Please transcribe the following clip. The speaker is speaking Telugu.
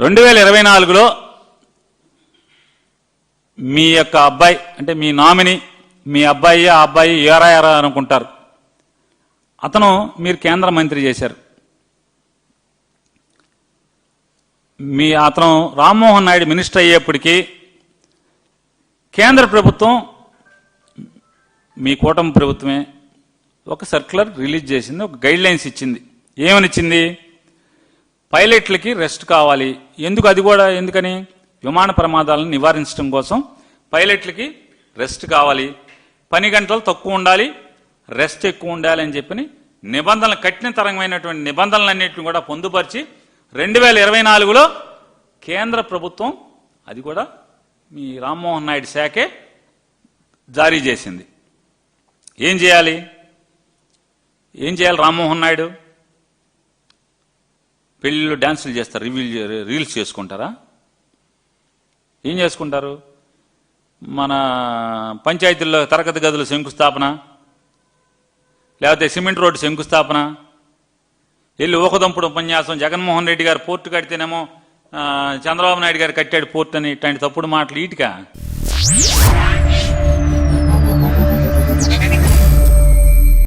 రెండు వేల ఇరవై నాలుగులో మీ యొక్క అబ్బాయి అంటే మీ నామిని మీ అబ్బాయి ఆ అబ్బాయి ఏరా ఎరా అనుకుంటారు. అతను మీరు కేంద్ర మంత్రి చేశారు. మీ అతను రామ్మోహన్ నాయుడు మినిస్టర్ అయ్యేప్పటికీ కేంద్ర ప్రభుత్వం మీ కూటమి ప్రభుత్వమే ఒక సర్క్యులర్ రిలీజ్ చేసింది ఒక గైడ్ లైన్స్ ఇచ్చింది. ఏమనిచ్చింది? పైలట్లకి రెస్ట్ కావాలి. ఎందుకు అది కూడా ఎందుకని? విమాన ప్రమాదాలను నివారించడం కోసం పైలట్లకి రెస్ట్ కావాలి. పని గంటలు తక్కువ ఉండాలి. రెస్ట్ ఎక్కువ ఉండాలి అని చెప్పని నిబంధనలు కఠినతరమైనటువంటి నిబంధనలన్నింటిని కూడా పొందుపరిచి రెండు వేల ఇరవై నాలుగులో కేంద్ర ప్రభుత్వం అది కూడా మీ రామ్మోహన్ నాయుడు శాఖే జారీ చేసింది. ఏం చేయాలి? ఏం చేయాలి రామ్మోహన్ నాయుడు? పెళ్ళిళ్ళు డ్యాన్సులు చేస్తారు రివీల్ రీల్స్ చేసుకుంటారా? ఏం చేసుకుంటారు? మన పంచాయతీల్లో తరగతి గదుల శంకుస్థాపన లేకపోతే సిమెంట్ రోడ్డు శంకుస్థాపన వెళ్ళి ఊకదంపుడు ఉపన్యాసం జగన్మోహన్ రెడ్డి గారు పోర్టు కడితేనేమో చంద్రబాబు నాయుడు గారు కట్టాడు పోర్ట్ అని ఇట్లాంటి తప్పుడు మాటలు ఈటికా?